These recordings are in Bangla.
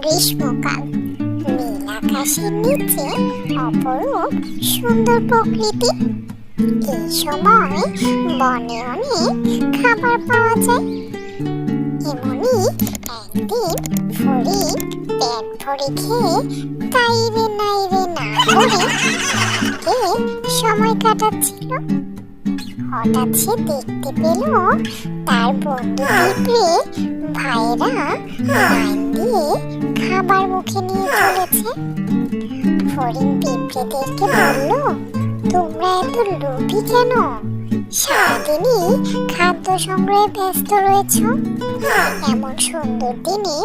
গ্রীষ্মকাল। নীল আকাশের নিচে অপরূপ সুন্দর প্রকৃতি। এই সময় বনে অনেক খাবার পাওয়া যায়। এমনই একদিন ফড়িং পেট ভরে খেয়ে তাই রে নাই রে না করে সময় কাটাচ্ছিল। হঠাৎ সে দেখতে পেল তার বন্ধু পিঁপড়ে ভাইরা লাইন দিয়ে খাবার মুখে নিয়ে চলেছে। ফড়িং পিঁপড়েদেরকে বলল, তোমরা এত লোভী কেন? সারাদিনই খাদ্য সংগ্রহে ব্যস্ত রয়েছ। এমন সুন্দর দিনে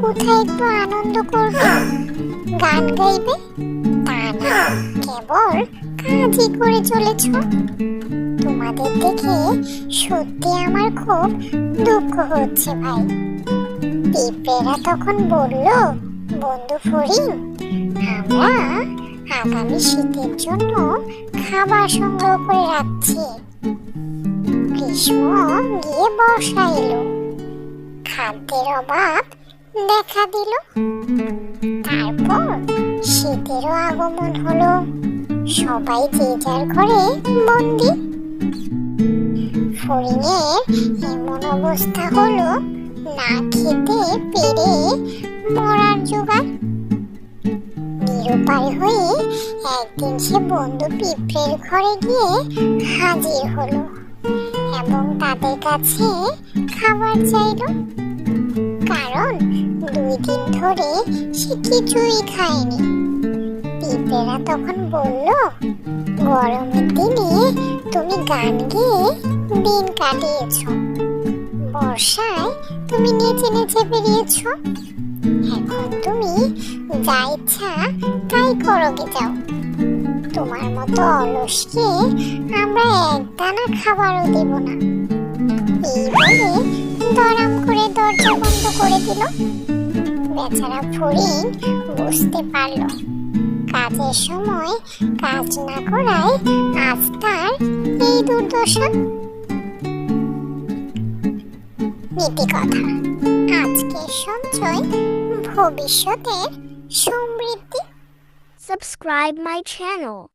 কোথায় একটু আনন্দ করবে? গান গাইবে? তা না, কেবল কাজই করে চলেছ। তোমাদের দেখে সত্যি আমার খুব দুঃখ হচ্ছে, ভাই। পিঁপড়েরা তখন বলল, বন্ধু ফড়িং আমরা আগামী শীতের জন্য খাবার সংগ্রহ করে রাখছি। গ্রীষ্ম গিয়ে বর্ষা এলো। খাদ্যের অভাব দেখা দিল। তারপর শীতেরও আগমন হলো। সবাই যে যার ঘরে বন্দি। ফড়িংয়ের এমন অবস্থা হলো, না খেতে পেরে মরার জোগাড় নিরুপায় হয়ে একদিন সে বন্ধু পিঁপড়ের ঘরে গিয়ে হাজির হলো এবং তাদের কাছে খাবার চাইল। কারণ দুই দিন ধরে সে কিছুই খায়নি। পিঁপড়েরা তখন বলল, গরমের দিনে তুমি গান গেয়ে দিন কাটিয়েছ। বর্ষায় তুমি নেচে নেচে বেরিয়েছ। এখন তুমি যা ইচ্ছা তাই করোগে যাও। তোমার মতো অলসকে আমরা এক দানা খাবারও দেব না। এই বলে দরাম করে দরজা বন্ধ করে দিল। বেচারা ফড়িং বুঝতে পারল। কাজের সময় কাজ না করায় আজ তার নীতি কথা। আজকের সঞ্চয় ভবিষ্যতের সমৃদ্ধি। Subscribe my channel.